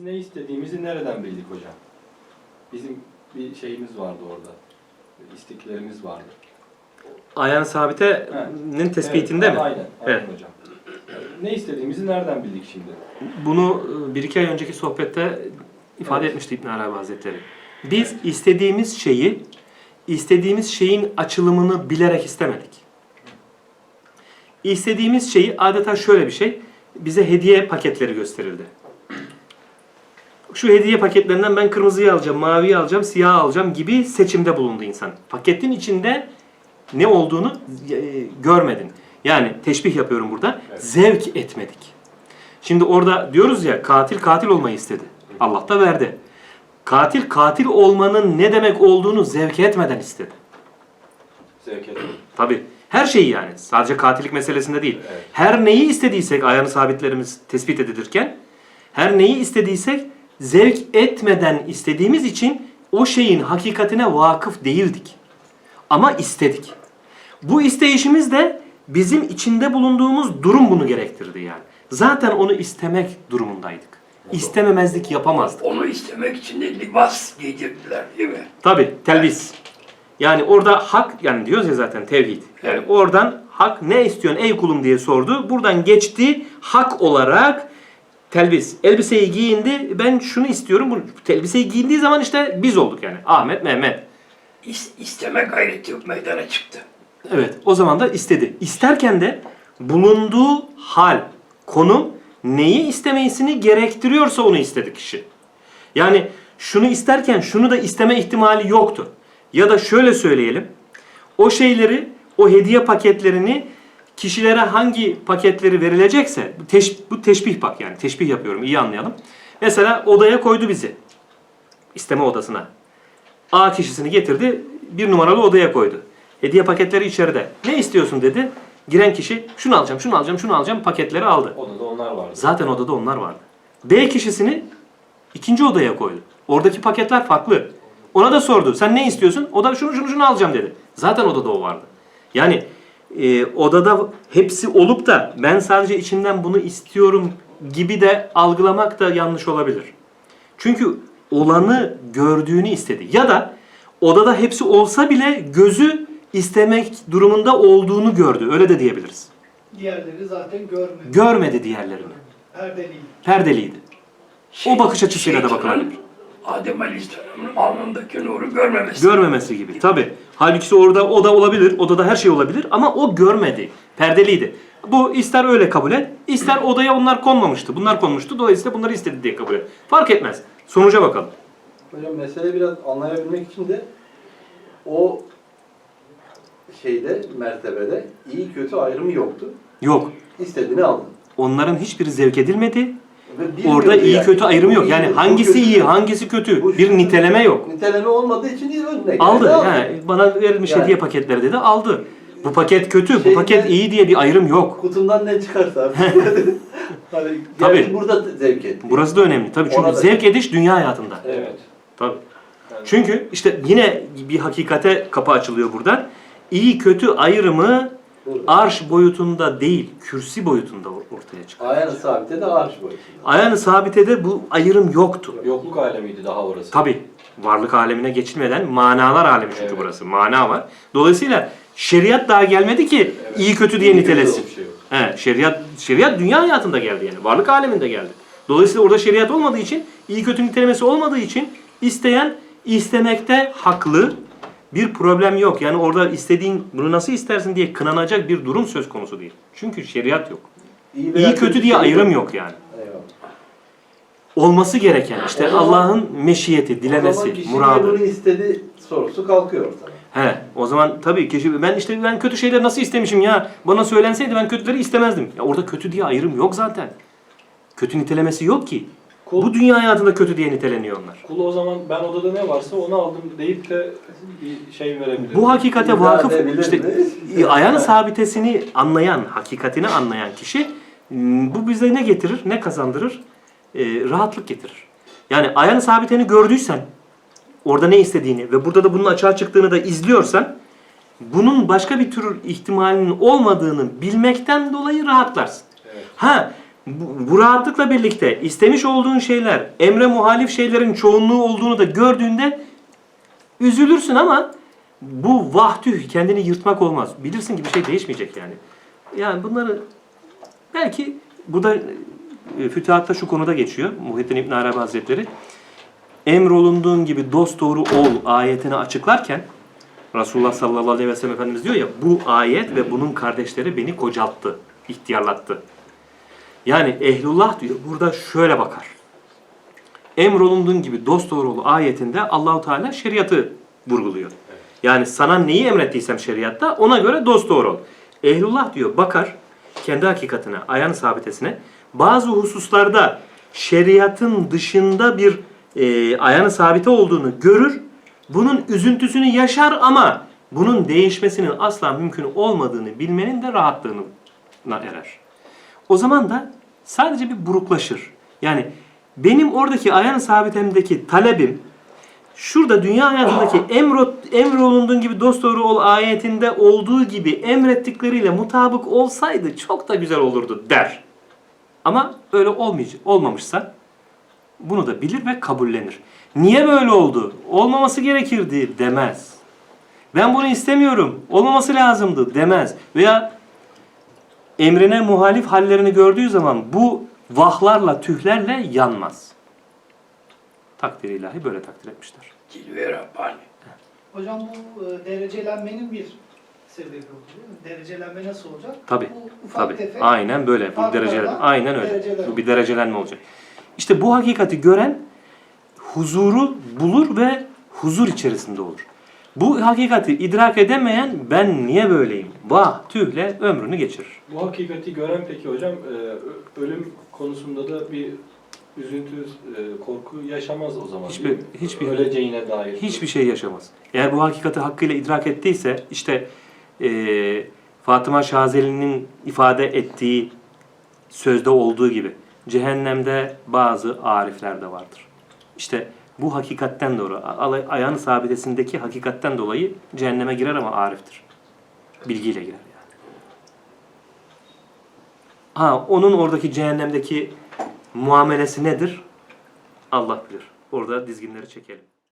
Biz ne istediğimizi nereden bildik hocam? Bizim bir şeyimiz vardı orada. İsteklerimiz vardı. Ayağın sabitenin tespitinde Evet, mi? Aynen, aynen Evet. hocam. Ne istediğimizi nereden bildik şimdi? Bunu e, bir iki ay önceki sohbette ifade Evet. etmişti İbn Arabi Hazretleri. Biz istediğimiz şeyi, istediğimiz şeyin açılımını bilerek istemedik. İstediğimiz şeyi adeta şöyle bir şey, bize hediye paketleri gösterildi. Şu hediye paketlerinden ben kırmızıyı alacağım, maviyi alacağım, siyahı alacağım gibi seçimde bulundu insan. Paketin içinde ne olduğunu e, görmedin. Yani teşbih yapıyorum burada. Evet. Zevk etmedik. Şimdi orada diyoruz ya katil katil olmayı istedi. Allah da verdi. Katil katil olmanın ne demek olduğunu zevk etmeden istedi. Zevk etmek. Tabi her şeyi yani sadece katillik meselesinde değil. Evet. Her neyi istediysek ayağını sabitlerimiz tespit edilirken her neyi istediysek zevk etmeden istediğimiz için o şeyin hakikatine vakıf değildik. Ama istedik. Bu isteyişimiz de bizim içinde bulunduğumuz durum bunu gerektirdi yani. Zaten onu istemek durumundaydık. İstememezlik yapamazdık. Onu istemek için de libas giydirdiler değil mi? Tabi telbis. Yani orada hak yani diyoruz ya zaten tevhid. Yani Evet. oradan hak ne istiyorsun ey kulum diye sordu. Buradan geçti hak olarak telbis. Elbiseyi giyindi. Ben şunu istiyorum. Bu elbiseyi giyindiği zaman işte biz olduk yani. Ahmet, Mehmet. İs, isteme gayreti meydana çıktı. Evet o zaman da istedi. İsterken de bulunduğu hal, konum neyi istemesini gerektiriyorsa onu istedi kişi. Yani şunu isterken şunu da isteme ihtimali yoktu. Ya da şöyle söyleyelim. O şeyleri, o hediye paketlerini kişilere hangi paketleri verilecekse bu, teş, bu teşbih bak yani teşbih yapıyorum iyi anlayalım. Mesela odaya koydu bizi. İsteme odasına. A kişisini getirdi, bir numaralı odaya koydu. Hediye paketleri içeride. Ne istiyorsun dedi. Giren kişi şunu alacağım, şunu alacağım, şunu alacağım paketleri aldı. Odada onlar vardı. Zaten odada onlar vardı. B kişisini ikinci odaya koydu. Oradaki paketler farklı. Ona da sordu. Sen ne istiyorsun? O da şunu şunu şunu alacağım dedi. Zaten odada o vardı. Yani e, odada hepsi olup da ben sadece içimden bunu istiyorum gibi de algılamak da yanlış olabilir. Çünkü olanı gördüğünü istedi. Ya da odada hepsi olsa bile gözü istemek durumunda olduğunu gördü. Öyle de diyebiliriz. Diğerleri zaten görmedi. Görmedi diğerlerini. Perdeliydi. Perdeliydi. O bakış açısıyla da Şeytanın bakılabilir. Adem Aleyhisselam'ın alnındaki nuru görmemesi. Görmemesi gibi. Tabi. Halbuki orada o da olabilir. Odada her şey olabilir ama o görmedi. Perdeliydi. Bu ister öyle kabul et, ister odaya onlar konmamıştı. Bunlar konmuştu. Dolayısıyla bunları istedi diye kabul et. Fark etmez. Sonuca bakalım. Hocam mesele biraz anlayabilmek için de o şeyde, mertebede iyi kötü ayrımı yoktu. Yok. İstediğini aldı. Onların hiçbiri zevk edilmedi. Orada iyi yani. kötü ayrımı yok. Bu Yani bu hangisi kötü. iyi, hangisi kötü. Bu Bir niteleme yok. Niteleme olmadığı için iyi geldi, Aldı. He, bana verilmiş Yani. hediye paketleri dedi. Aldı. Bu paket kötü, bu Şeyden- paket iyi diye bir ayrım yok. Kutundan ne çıkarsa hani Tabii. burada zevk etti. Burası da önemli. Tabii çünkü Ona da- zevk ediş dünya hayatında. Evet. Tabii. Yani Çünkü işte yine bir hakikate kapı açılıyor buradan. İyi kötü ayrımı. Arş boyutunda değil, kürsi boyutunda or- ortaya çıkıyor. Ayağını sabite de arş boyu. Ayağını sabitede bu ayrım yoktu. yokluk alemiydi daha orası. Tabi varlık alemine geçilmeden manalar alemi çünkü Evet. burası. Mana var. Dolayısıyla şeriat daha gelmedi ki Evet. iyi kötü diye İyi nitelesin. şey. He, şeriat şeriat dünya hayatında geldi yani. Varlık aleminde geldi. Dolayısıyla orada şeriat olmadığı için, iyi kötü nitelemesi olmadığı için isteyen istemekte haklı. Bir problem yok. Yani orada istediğin bunu nasıl istersin diye kınanacak bir durum söz konusu değil. Çünkü şeriat yok. İyi, İyi kötü diye şey ayrım yok yani. Eyvallah. Olması gereken işte Allah'ın meşiyeti, dilemesi, muradı. bunu istedi sorusu kalkıyor ortada. He, o zaman tabii kişi ben işte ben kötü şeyleri nasıl istemişim ya? Bana söylenseydi ben kötüleri istemezdim. Ya orada kötü diye ayrım yok zaten. Kötü nitelemesi yok ki. Kul, Bu dünya hayatında kötü diye niteleniyor onlar. kul o zaman ben odada ne varsa onu aldım deyip de bir şey verebilir. Bu hakikate vakıf işte mi? ayağını sabitesini anlayan, hakikatini anlayan kişi m, bu bize ne getirir, ne kazandırır? Ee, rahatlık getirir. Yani ayağını sabiteni gördüysen, orada ne istediğini ve burada da bunun açığa çıktığını da izliyorsan, bunun başka bir tür ihtimalinin olmadığını bilmekten dolayı rahatlarsın. Evet. Ha, bu, rahatlıkla birlikte istemiş olduğun şeyler emre muhalif şeylerin çoğunluğu olduğunu da gördüğünde üzülürsün ama bu vahtüh kendini yırtmak olmaz. Bilirsin ki bir şey değişmeyecek yani. Yani bunları belki burada e, fütühatta şu konuda geçiyor. Muhittin İbn Arabi Hazretleri emrolunduğun gibi dost doğru ol ayetini açıklarken Resulullah sallallahu aleyhi ve sellem Efendimiz diyor ya bu ayet ve bunun kardeşleri beni kocalttı, ihtiyarlattı. Yani ehlullah diyor burada şöyle bakar. Emrolunduğun gibi dost doğru ol ayetinde Allahu Teala şeriatı vurguluyor. Yani sana neyi emrettiysem şeriatta ona göre dost doğru ol. Ehlullah diyor bakar kendi hakikatine, ayağını sabitesine bazı hususlarda şeriatın dışında bir e, ayağını sabite olduğunu görür. Bunun üzüntüsünü yaşar ama bunun değişmesinin asla mümkün olmadığını bilmenin de rahatlığına erer. O zaman da sadece bir buruklaşır. Yani benim oradaki ayağını sabitemdeki talebim şurada dünya hayatındaki emro, emrolunduğun gibi dosdoğru ol ayetinde olduğu gibi emrettikleriyle mutabık olsaydı çok da güzel olurdu der. Ama öyle olmayacak, olmamışsa bunu da bilir ve kabullenir. Niye böyle oldu? Olmaması gerekirdi demez. Ben bunu istemiyorum. Olmaması lazımdı demez. Veya emrine muhalif hallerini gördüğü zaman bu vahlarla, tühlerle yanmaz. Takdir ilahi böyle takdir etmişler. Cilve Rabbani. Hocam bu e, derecelenmenin bir sebebi oluyor. Derecelenme nasıl olacak? Tabi. Tabi. Aynen böyle. Bu dereceler. Aynen öyle. dereceler Bu bir derecelenme olacak. İşte bu hakikati gören huzuru bulur ve huzur içerisinde olur. Bu hakikati idrak edemeyen ben niye böyleyim? Vah tühle ömrünü geçirir. Bu hakikati gören peki hocam e, ölüm konusunda da bir üzüntü, e, korku yaşamaz o zaman Hiçbir- hiçbir- Öleceğine dair. Hiçbir şey yaşamaz. Eğer bu hakikati hakkıyla idrak ettiyse işte eee, Fatıma Şazeli'nin ifade ettiği sözde olduğu gibi cehennemde bazı arifler de vardır. İşte bu hakikatten alay- ayağını sabitesindeki hakikatten dolayı cehenneme girer ama ariftir. Bilgiyle girer yani. Ha onun oradaki cehennemdeki muamelesi nedir? Allah bilir. Orada dizginleri çekelim.